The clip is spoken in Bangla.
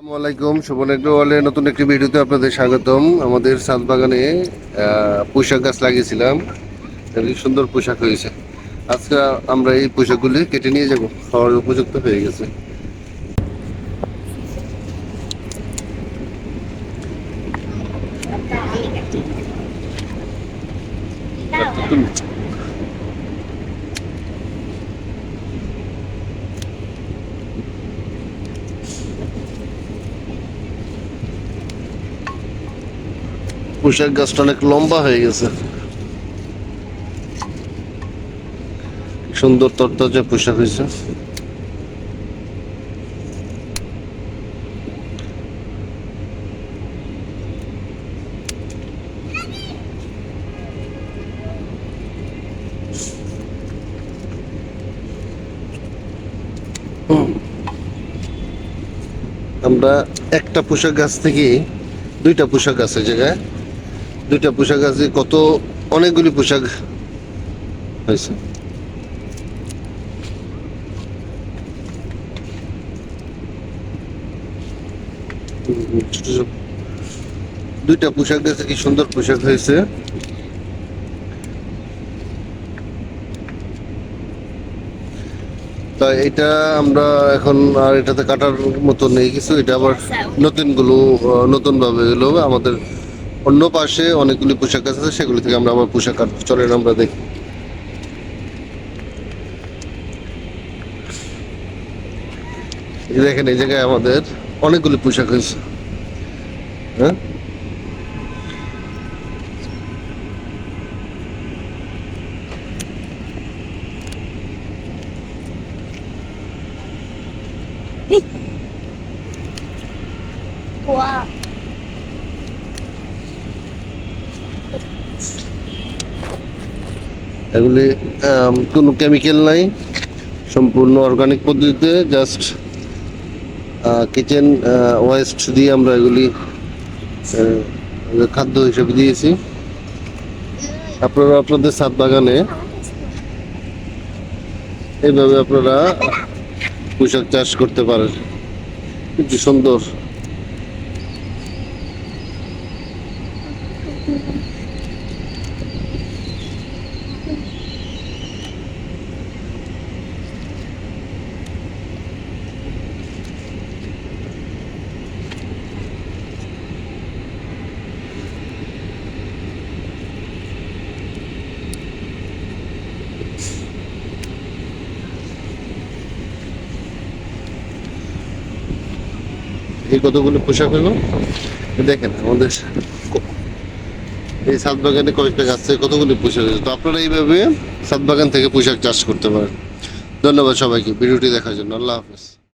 আসসালামু আলাইকুম শোভন এগ্রোওয়ালের নতুন একটি ভিডিওতে আপনাদের স্বাগতম। আমাদের সাত বাগানে পোশাক গাছ লাগিয়েছিলাম। সুন্দর পোশাক হয়েছে। আজকে আমরা এই পোশাকগুলি কেটে নিয়ে যাব। খাওয়ার উপযুক্ত হয়ে গেছে। পোশাক গাছটা অনেক লম্বা হয়ে গেছে। সুন্দর তরতাজা পোশাক হয়েছে। আমরা একটা পোশাক গাছ থেকে দুইটা পোশাক গাছের জায়গায় দুইটা পোশাক আছে কত অনেকগুলি পোশাক হয়েছে। দুইটা পোশাক গাছে কি সুন্দর পোশাক হয়েছে। তা এটা আমরা এখন আর এটাতে কাটার মতো নেই কিছু এটা আবার নতুনগুলো নতুন ভাবে এগুলো আমাদের অন্য পাশে অনেকগুলি পোশাক আছে, সেগুলি থেকে আমরা আবার পোশাক কাট চলেন আমরা দেখি। দেখেন, এই জায়গায় আমাদের অনেকগুলি পোশাক হয়েছে। হ্যাঁ? Wow. এগুলি কোনো কেমিক্যাল নাই, সম্পূর্ণ অর্গানিক পদ্ধতিতে জাস্ট কিচেন ওয়েস্ট দিয়ে আমরা এগুলি খাদ্য হিসেবে দিয়েছি। আপনারা আপনাদের ছাদ বাগানে এইভাবে আপনারা পোশাক চাষ করতে পারেন। কি সুন্দর। এই কতগুলো পোশাক হলো দেখেন আমাদের ক- এই সাত বাগানে কয়েকটা গাছ থেকে কতগুলি পোশাক আছে? তো আপনারা এইভাবে সাত বাগান থেকে পোশাক চাষ করতে পারেন। ধন্যবাদ সবাইকে। ভিডিওটি দেখার জন্য আল্লাহ হাফেজ।